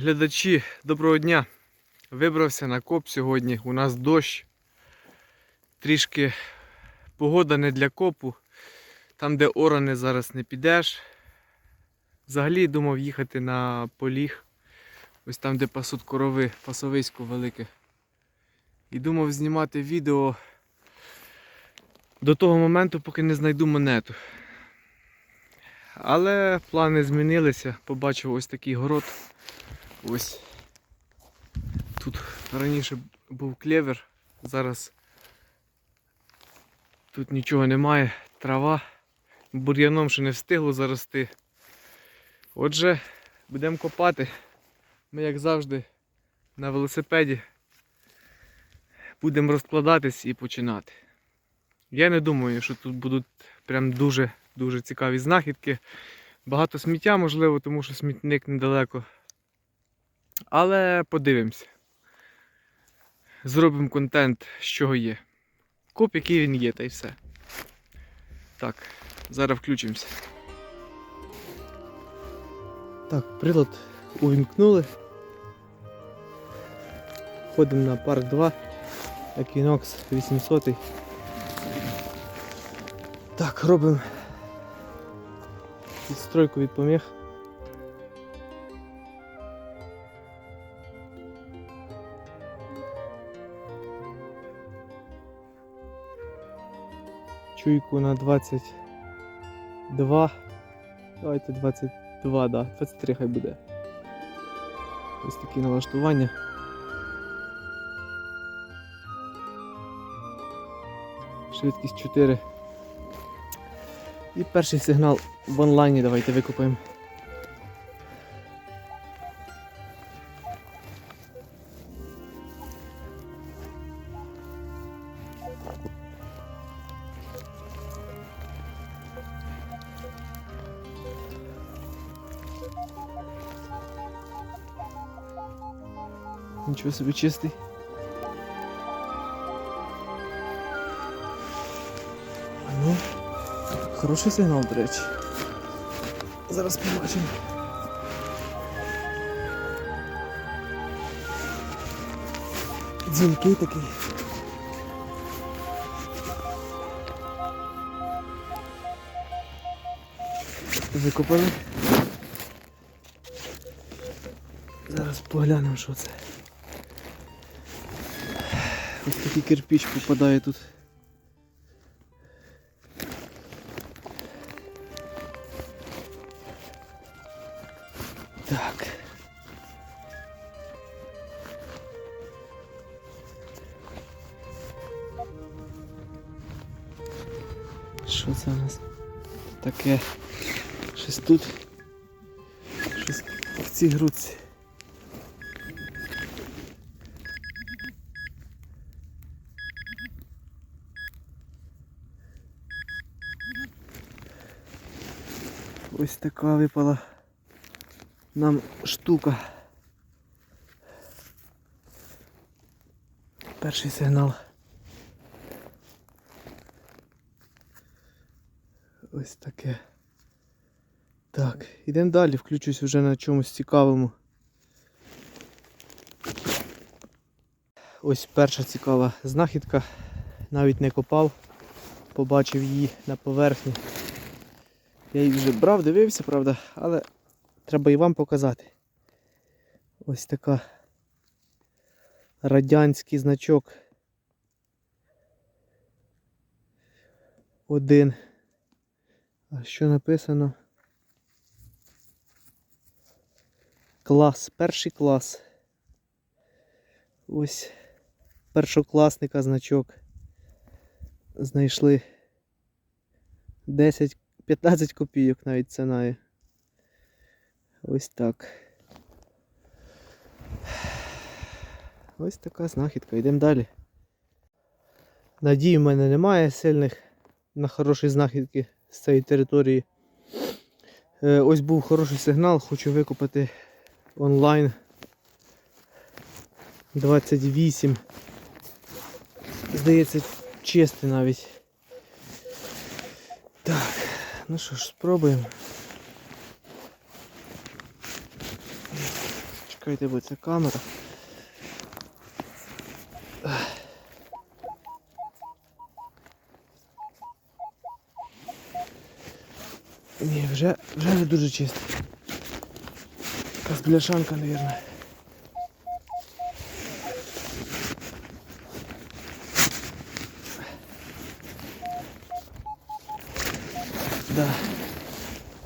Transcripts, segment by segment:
Глядачі, доброго дня. Вибрався на коп сьогодні. У нас дощ. Трішки погода не для копу. Там, де орани зараз не підеш. Взагалі думав їхати на поліг. Ось там, де пасуть корови, пасовисько велике. І думав знімати відео до того моменту, поки не знайду монету. Але плани змінилися. Побачив ось такий город. Ось. Тут раніше був клевер, зараз тут нічого немає, трава, бур'яном ще не встигло зарости. Отже, будемо копати. Ми, як завжди, на велосипеді будемо розкладатись і починати. Я не думаю, що тут будуть прям дуже-дуже цікаві знахідки. Багато сміття, можливо, тому що смітник недалеко. Але подивимося. Зробимо контент, з чого є. Коп, який він є, та й все. Так, зараз включимося. Так, прилад увімкнули. Ходимо на парк 2. Equinox 800. Так, робимо відстройку від поміг. Чуйку на 22. Давайте 22, да, 23 хай буде. Ось такі налаштування. Швидкість 4. І перший сигнал в онлайні давайте викупаємо. Нічого собі чистий. Ну, хороший сигнал, до речі. Зараз побачимо. Дзвінкий такий. Викопали. Зараз поглянемо, що це. Ось такий кирпич попадає тут. Так. Що у нас таке? Щось тут. Щось в цій грудці. Ось така випала нам штука. Перший сигнал. Ось таке. Так, ідемо далі, включусь вже на чомусь цікавому. Ось перша цікава знахідка. Навіть не копав, побачив її на поверхні. Я її вже брав, дивився, правда, але треба і вам показати. Ось така радянський значок. Один. А що написано? Клас, перший клас. Ось першокласника значок. Знайшли 10 15 копійок навіть ціна є. Ось так. Ось така знахідка. Йдемо далі. Надії в мене немає сильних на хороші знахідки з цієї території. Е, ось був хороший сигнал, хочу викупити онлайн 28. Здається, чистий навіть. Так. Ну що ж, спробуємо. Чекайте, бо це камера. Ні, вже, вже не дуже чисто. Якась бляшанка, мабуть. Да.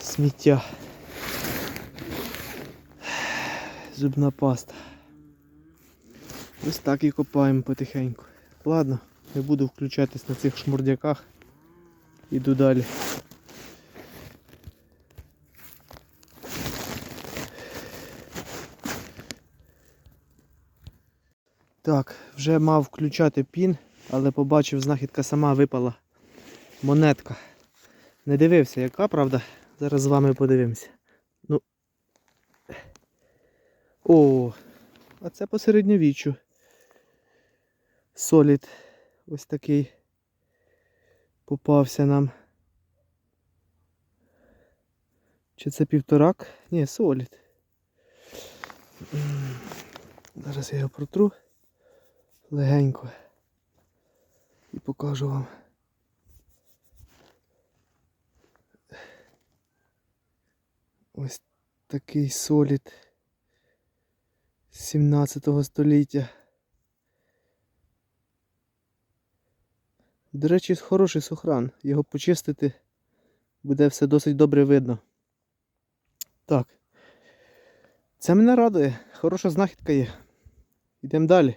Сміття. Зубна паста. Ось так і копаємо потихеньку. Ладно, не буду включатись на цих шмурдяках. Іду далі. Так, вже мав включати пін, але побачив, знахідка сама випала. Монетка. Не дивився, яка, правда? Зараз з вами подивимося. Ну. О, а це по середньовіччю. Солід. Ось такий попався нам. Чи це півторак? Ні, солід. Зараз я його протру легенько і покажу вам. Ось такий солід 17 століття. До речі, хороший сохран. Його почистити буде все досить добре видно. Так. Це мене радує. Хороша знахідка є. Йдемо далі.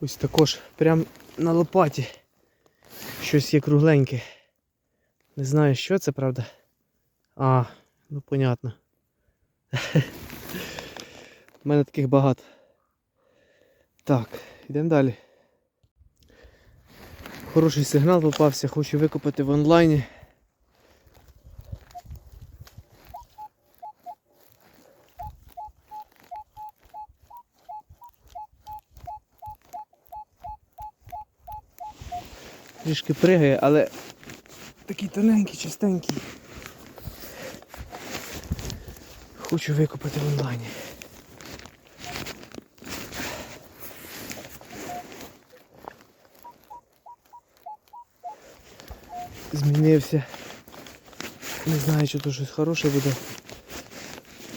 Ось також прям на лопаті. Щось є кругленьке. Не знаю, що це, правда. А, ну понятно. У мене таких багато. Так, йдемо далі. Хороший сигнал попався, хочу викопати в онлайні. Трішки пригає, але такий тоненький, чистенький. Хочу викопати в онлайні. Змінився. Не знаю, чи тут щось хороше буде.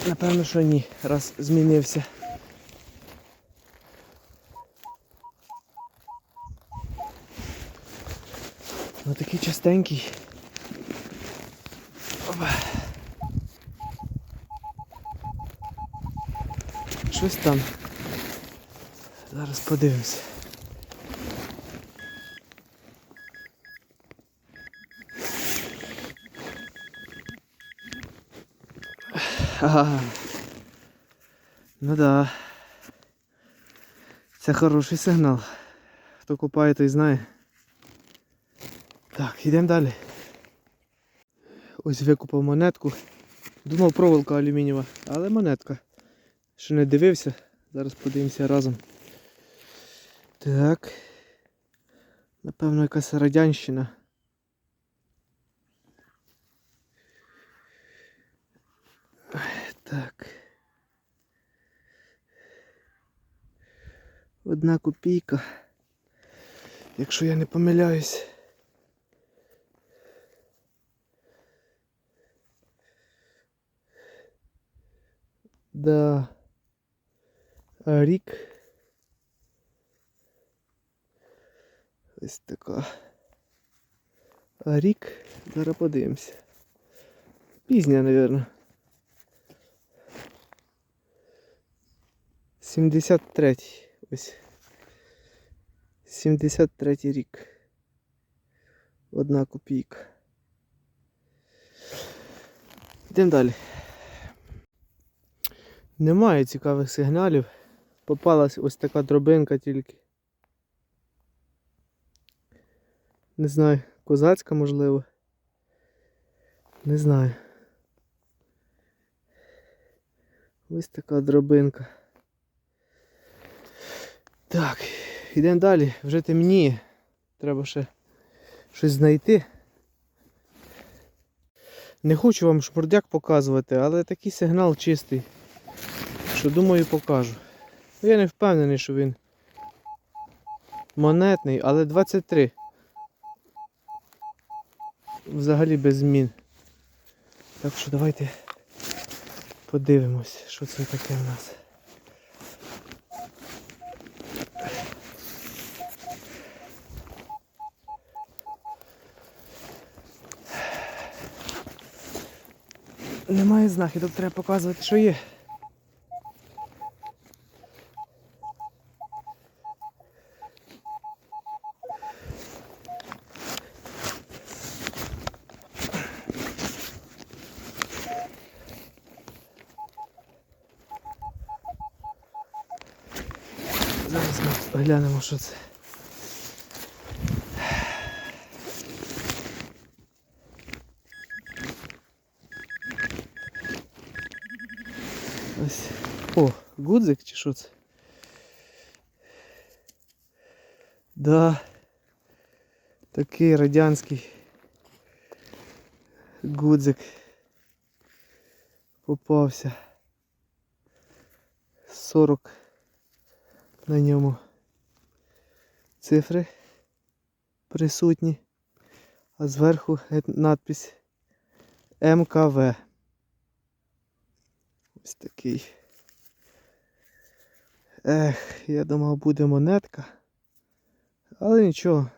Напевно, що ні, раз змінився. Ну такий частенький. Опа. Щось там. Зараз подивимося. Ага. Ну да. Це хороший сигнал. Хто купає, той знає. Так, йдемо далі. Ось викупав монетку. Думав проволока алюмінієва, але монетка. Ще не дивився. Зараз подивимося разом. Так. Напевно, якась радянщина. Так. Одна копійка. Якщо я не помиляюсь. Да. Рік. Ось така. Рік. Зараз подивимося. Пізня, мабуть. 73 ось. 73 рік. Одна копійка. Йдемо далі. Немає цікавих сигналів. Попалась ось така дробинка тільки. Не знаю, козацька можливо. Не знаю. Ось така дробинка. Так, йдемо далі. Вже темніє. Треба ще щось знайти. Не хочу вам шмурдяк показувати, але такий сигнал чистий. Що думаю покажу. Ну, Я не впевнений, що він монетний, але 23. Взагалі без змін. Так що давайте подивимось, що це таке в нас. Немає знахідок, треба показувати, що є. Зараз ми глянемо, що це. Ось. О, гудзик чи що це? Да. Такий радянський гудзик попався. 40 на ньому цифри присутні, а зверху надпись МКВ. Ось такий. Ех, я думав буде монетка. Але нічого.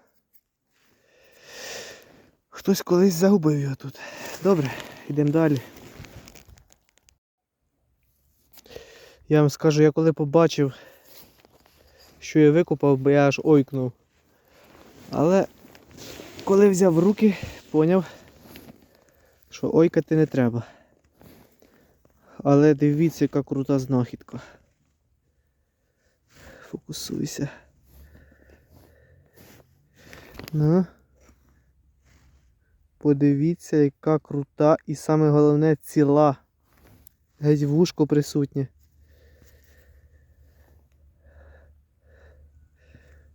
Хтось колись загубив його тут. Добре, йдемо далі. Я вам скажу, я коли побачив, що я викопав, бо я аж ойкнув. Але коли взяв руки, поняв, що ойкати не треба. Але дивіться, яка крута знахідка. Фокусуйся. Ну. Подивіться, яка крута і саме головне ціла. Геть вушко присутнє.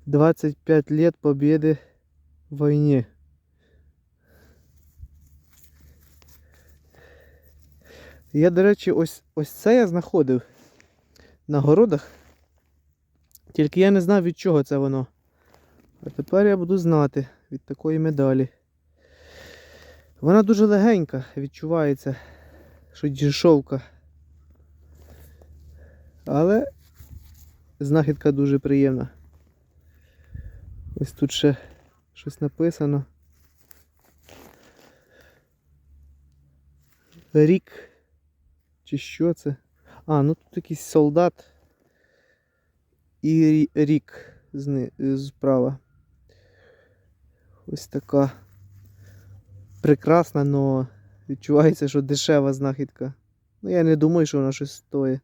25 лет победы в войне. Я, до речі, ось, ось це я знаходив на городах. Тільки я не знав від чого це воно. А тепер я буду знати від такої медалі. Вона дуже легенька, відчувається, що дешевка. Але знахідка дуже приємна. Ось тут ще щось написано. Рік. Чи що це? А, ну тут якийсь солдат і рік справа. Ось така прекрасна, але відчувається, що дешева знахідка. Ну я не думаю, що вона щось стоїть.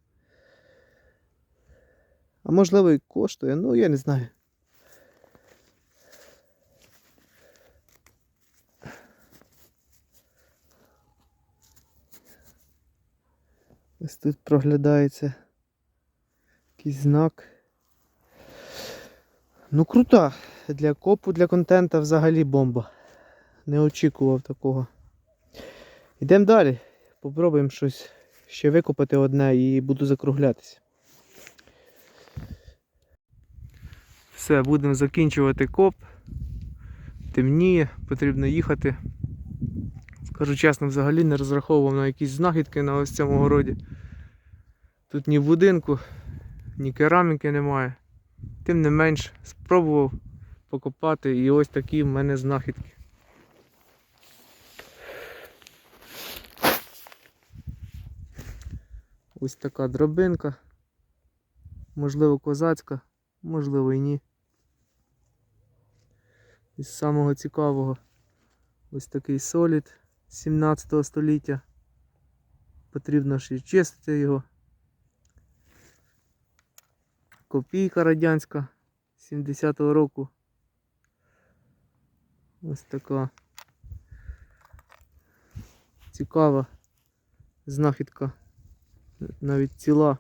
А можливо і коштує, ну я не знаю. Ось тут проглядається якийсь знак. Ну крута. Для копу, для контента взагалі бомба. Не очікував такого. Йдемо далі. Попробуємо щось ще викопати одне і буду закруглятися. Все, будемо закінчувати коп. Темніє, потрібно їхати. Скажу чесно, взагалі не розраховував на якісь знахідки на ось цьому городі. Тут ні будинку, ні кераміки немає. Тим не менш, спробував покопати і ось такі в мене знахідки. Ось така дробинка. Можливо, козацька, можливо і ні. Із самого цікавого ось такий солід 17 століття. Потрібно ще чистити його. Копійка радянська 70-го року. Ось така цікава знахідка. Навіть ціла.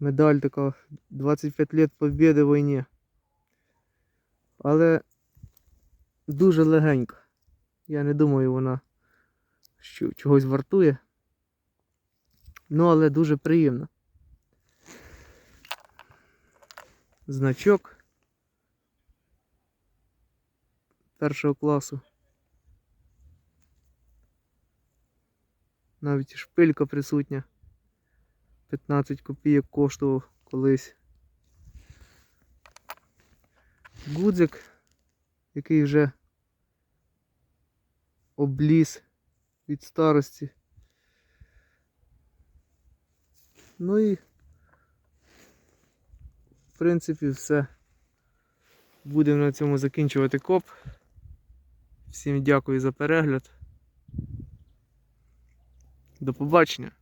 Медаль така 25 лет побєди в війні. Але дуже легенька. Я не думаю, вона чогось вартує. Ну, але дуже приємно. Значок першого класу. Навіть шпилька присутня. 15 копійок коштував колись. Гудзик, який вже обліз від старості. Ну і в принципі все. Будемо на цьому закінчувати коп. Всім дякую за перегляд. До побачення.